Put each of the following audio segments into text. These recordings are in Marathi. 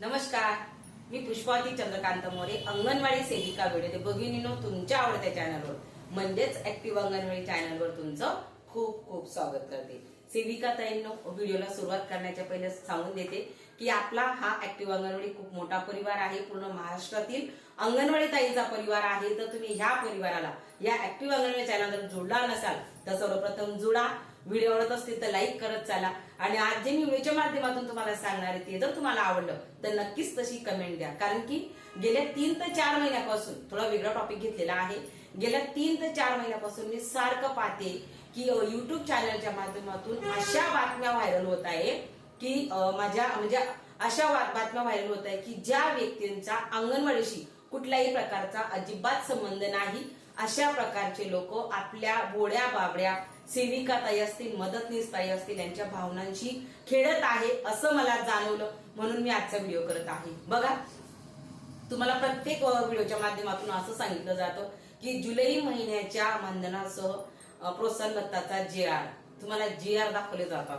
नमस्कार मी पुष्पावती चंद्रकांत मोरे अंगणवाडी सेविका व्हिडिओ भगिनीनो तुमच्या आवडत्या चॅनलवर म्हणजेच ऍक्टिव्ह अंगणवाडी चॅनलवर तुमचं खूप खूप स्वागत करते. सेविका ताईंनो व्हिडिओला सुरुवात करण्याच्या पहिले सांगून देते की आपला हा ऍक्टिव्ह अंगणवाडी खूप मोठा परिवार आहे. पूर्ण महाराष्ट्रातील अंगणवाडी ताईंचा परिवार आहे. तर तुम्ही ह्या परिवाराला या ऍक्टिव्ह अंगणवाडी चॅनलवर जोडला नसाल तर सर्वप्रथम जुडा. व्हिडिओ आवडत असतील तर लाईक करत चाला. आणि आज जे मी व्हिडिओच्या माध्यमातून तुम्हाला सांगणार आहे ते जर तुम्हाला आवडलं तर नक्कीच तशी कमेंट द्या. कारण की गेल्या तीन ते चार महिन्यापासून थोडा वेगळा टॉपिक घेतलेला आहे. गेल्या तीन ते चार महिन्यापासून मी सारखं पाहते की युट्यूब चॅनलच्या माध्यमातून अशा बातम्या व्हायरल होत आहे की माझ्या म्हणजे अशा बातम्या व्हायरल होत आहे की ज्या व्यक्तींचा अंगणवाडीशी कुठल्याही प्रकारचा अजिबात संबंध नाही अशा प्रकारचे लोक आपल्या बोड्या बाबड्या सेविका ताई असतील मदतनीस ताई असतील यांच्या भावनांशी खेळत आहे असं मला जाणवलं. म्हणून मी आजचा व्हिडिओ करत आहे. बघा तुम्हाला प्रत्येक व्हिडिओच्या माध्यमातून असं सांगितलं जातं की जुलै महिन्याच्या मानधनासह प्रोत्साहन भत्ताचा जे आर. तुम्हाला जे आर दाखवले जातात.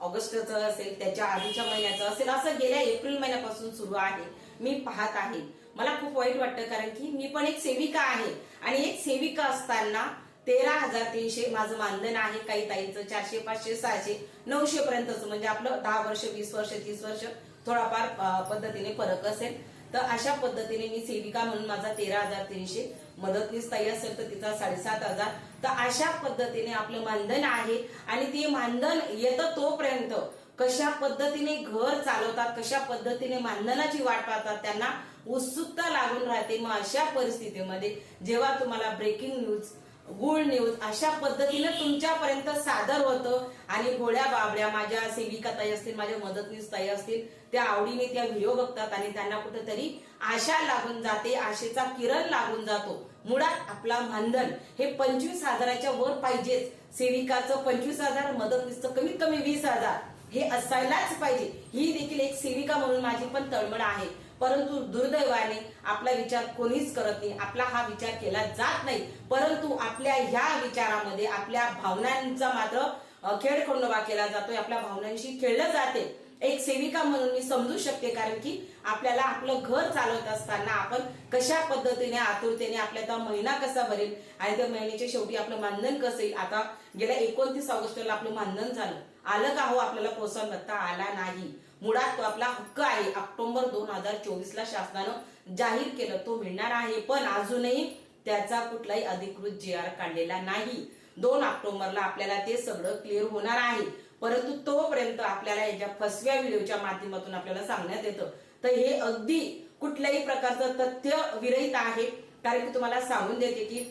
ऑगस्टचं असेल त्याच्या आधीच्या महिन्याचं असेल असं गेल्या एप्रिल महिन्यापासून सुरू आहे. मी पाहत आहे. मला खूप वाईट वाटतं कारण की मी पण एक सेविका आहे. आणि एक सेविका असताना तेरा हजार तीनशे माझं मानधन आहे काही ताईंचं चारशे पाचशे सहाशे नऊशे पर्यंतच. म्हणजे आपलं दहा वर्ष वीस वर्ष तीस वर्ष थोडाफार पद्धतीने फरक असेल. तर अशा पद्धतीने मी सेविका म्हणून माझा तेरा हजार तीनशे मदतनीस ताई असेल तर तिचा साडेसात हजार. तर अशा पद्धतीने आपलं मानधन आहे आणि ते मानधन येतं तोपर्यंत कशा पद्धतीने घर चालवतात कशा पद्धतीने मानधनाची वाट पाहतात त्यांना उत्सुकता लागून राहते मग अशा परिस्थितीमध्ये. जेव्हा तुम्हाला ब्रेकिंग न्यूज गुळ न्यूज अशा पद्धतीने तुमच्यापर्यंत सादर होतं. आणि गोळ्या बाबड्या माझ्या सेविका ताई असतील माझ्या मदतनीस ताई असतील त्या आवडीने त्या व्हिडिओ बघतात आणि त्यांना कुठेतरी आशा लागून जाते आशेचा किरण लागून जातो. मुळात आपला मानधन हे पंचवीस हजाराच्या वर पाहिजेच. सेविकाचं पंचवीस हजार मदतनीसचं कमीत कमी वीस हजार. हे असायलाच पाहिजे. ही देखील एक सेविका म्हणून माझी पण तळमळ आहे. परंतु दुर्दैवाने आपला विचार कोणीच करत नाही आपला हा विचार केला जात नाही. परंतु आपल्या ह्या विचारामध्ये आपल्या भावनांचा मात्र खेळ खोंडोबा केला जातोय आपल्या भावनांशी खेळलं जाते. एक सेविका म्हणून मी समजू शकते कारण की आपल्याला आपलं घर चालवत असताना आपण कशा पद्धतीने आतुरतेने आपल्याला महिना कसा भरेल आणि त्या महिन्याच्या शेवटी आपलं मानधन कसं येईल? आता गेल्या एकोणतीस ऑगस्टला आपलं मानधन झालं. आलं का हो आपल्याला प्रोत्साहन भत्ता? आला नाही. मुळात तो आपला हक्क आहे. ऑक्टोबर दोन हजार चोवीस ला शासनानं जाहीर केलं तो मिळणार आहे. पण अजूनही त्याचा कुठलाही अधिकृत जी आर काढलेला नाही. दोन ऑक्टोबरला आपल्याला ते सगळं क्लिअर होणार आहे. परंतु तोपर्यंत आपल्याला याच्या फसव्या व्हिडिओच्या माध्यमातून आपल्याला सांगण्यात येतं तर हे अगदी कुठल्याही प्रकारचं तथ्य विरहित आहे. कारण की तुम्हाला सांगून देते की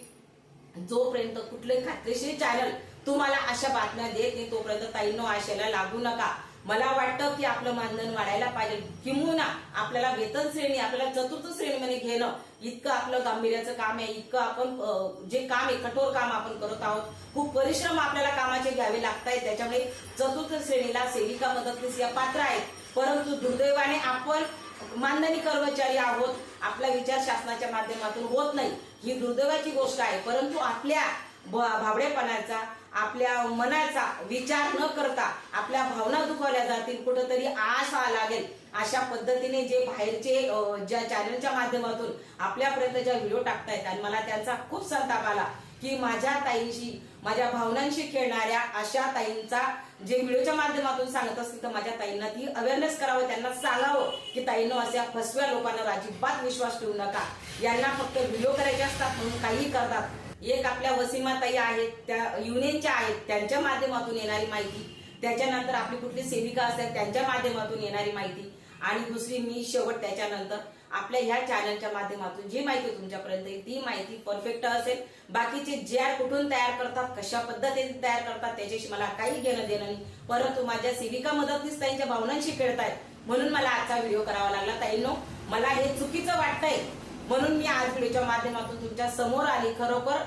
जोपर्यंत कुठले खात्रीशीर चॅनल तुम्हाला अशा बातम्या देत नाही तोपर्यंत ताईंनो आशेला लागू नका. मला वाटतं की आपलं मानधन वाढायला पाहिजे. किंवा आपल्याला वेतन श्रेणी आपल्याला चतुर्थ श्रेणीमध्ये घेणं इतकं आपलं गांभीर्याचं काम आहे. इतकं आपण जे काम आहे कठोर काम आपण करत आहोत. खूप परिश्रम आपल्याला कामाचे घ्यावे लागत आहेत त्याच्यामुळे चतुर्थ श्रेणीला सेविका मदतनीस या पात्र आहेत. परंतु दुर्दैवाने आपण मानधनी कर्मचारी आहोत. आपला विचार शासनाच्या माध्यमातून होत नाही. ही दुर्दैवाची गोष्ट आहे. परंतु आपल्या भावडेपणाचा भाबडेपणाचा आपल्या मनाचा विचार न करता आपल्या भावना दुखावल्या जातील कुठंतरी आशा लागेल. अशा पद्धतीने जे बाहेरचे ज्या चॅनलच्या माध्यमातून आपल्यापर्यंत ज्या व्हिडिओ टाकतायत आणि मला त्यांचा खूप संताप आला की माझ्या ताईंशी माझ्या भावनांशी खेळणाऱ्या अशा ताईंचा जे व्हिडिओच्या माध्यमातून सांगत असतील तर माझ्या ताईंना ती अवेअरनेस करावं त्यांना सांगावं की ताईंनो अशा फसव्या लोकांवर अजिबात विश्वास ठेवू नका. यांना फक्त व्हिडिओ करायचे असतात म्हणून काही करतात. एक आपल्या वसीमाताई आहेत त्या युनियनच्या आहेत त्यांच्या माध्यमातून येणारी माहिती. त्याच्यानंतर आपली कुठली सेविका असतात त्यांच्या माध्यमातून येणारी माहिती. आणि दुसरी मी शेवट त्याच्यानंतर आपल्या ह्या चॅनलच्या माध्यमातून जी माहिती तुमच्यापर्यंत येईल ती माहिती परफेक्ट असेल. बाकीचे जे आर कुठून तयार करतात कशा पद्धतीने तयार करतात त्याच्याशी मला काही घेणं देणं नाही. परंतु माझ्या सेविका मदतनीस त्यांच्या भावनांशी खेळतायत. म्हणून मला आजचा व्हिडिओ करावा लागला. ताईनो मला हे चुकीचं वाटतंय. म्हणून मी आज व्हिडिओच्या माध्यमातून तुमच्यासमोर आली. खरोखर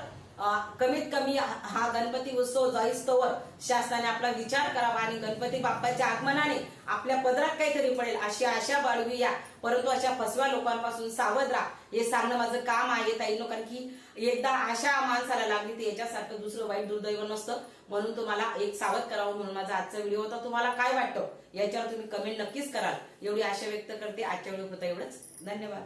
कमीत कमी हा गणपती उत्सव जाईस्तोवर शासनाने आपला विचार करावा आणि गणपती बाप्पाच्या आगमनाने आपल्या पदरात काहीतरी पडेल अशी आशा बाळगूया. परंतु अशा फसव्या लोकांपासून सावध राहा. हे सांगणं माझं काम आहे ताईंनो कारण की एकदा आशा माणसाला लागली तर याच्यासारखं दुसरं वाईट दुर्दैव नसतं. म्हणून तुम्हाला एक सावध करावं म्हणून माझा आजचा व्हिडिओ होता. तुम्हाला काय वाटतं? याच्यावर तुम्ही कमेंट नक्कीच कराल. एवढी आशा व्यक्त करते. आजच्या व्हिडिओ होता एवढंच. धन्यवाद.